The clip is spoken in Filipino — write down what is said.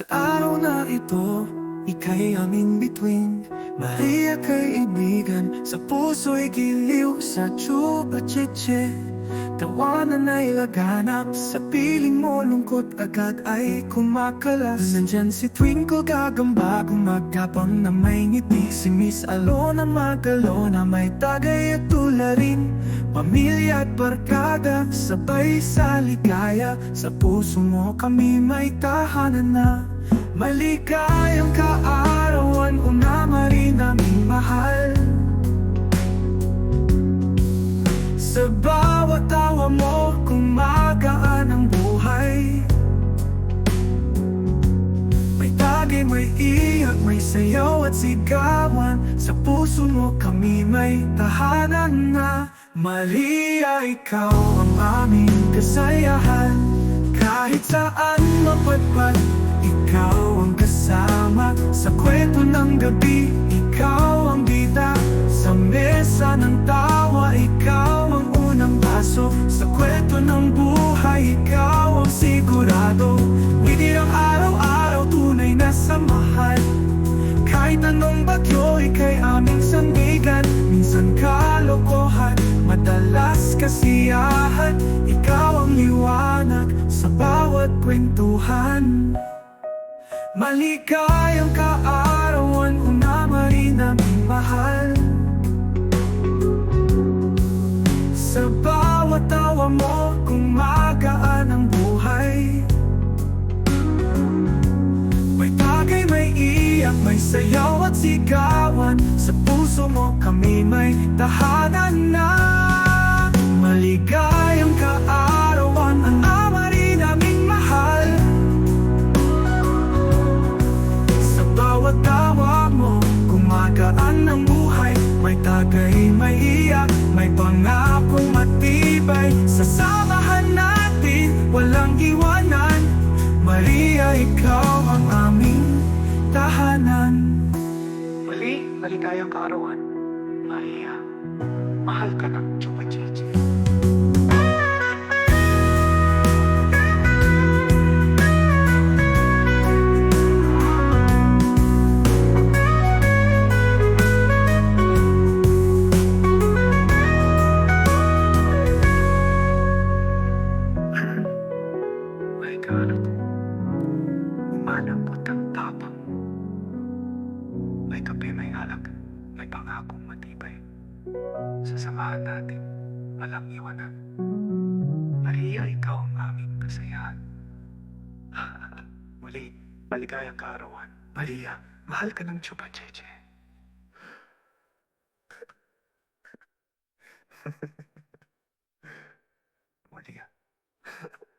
Sa araw na ito, ika'y aming bituin. Maria kay ibigan, sa puso'y giliw Sa tsuba cheche, tawanan ay laganap Sa piling mo lungkot agad ay kumakalas. Nandyan si Twinkle gagamba kung magkapang na may ngiti. Si Miss Alona magalo na may tagay at tularin Pamilya at barkada, sabay sa ligaya. Sa puso mo kami may tahanan na Maligayang kaarawan, unama rin naming mahal. Sa bawat tawa mo, kung magaan ang buhay May tagay, may iyak, may sayaw at sigawan. Sa puso mo kami may tahanan na Maria, ikaw ang aming kasayahan. Kahit saan gabi, ikaw ang bida. Sa mesa ng tawa, ikaw ang unang baso. Sa kwento ng buhay, ikaw ang sigurado. Hindi ang araw-araw tunay na samahan kahit anong bagyo, ika'y aming sandigan. Minsan kalokohan, madalas kasiyahan. Ikaw ang liwanag sa bawat kwentuhan. Maligayang kaarawan, mo, kung magaan ang buhay. May tagay, may iyak, may sayaw at sigawan. Sa puso mo kami may tahanan na. Maligayang kaarawan, ang ama rin naming mahal. Sa bawat tawa mo, gumagaan ang buhay May tagay, may iyak, may pangakong maligayang kaarawan Maria, mahal ka ng Chupa Cheche Sasamahan natin walang iwanan. Maria, ikaw ang aming kasayahan. Muli, maligayang kaarawan. Maria, mahal ka ng Chupa Cheche. Maria.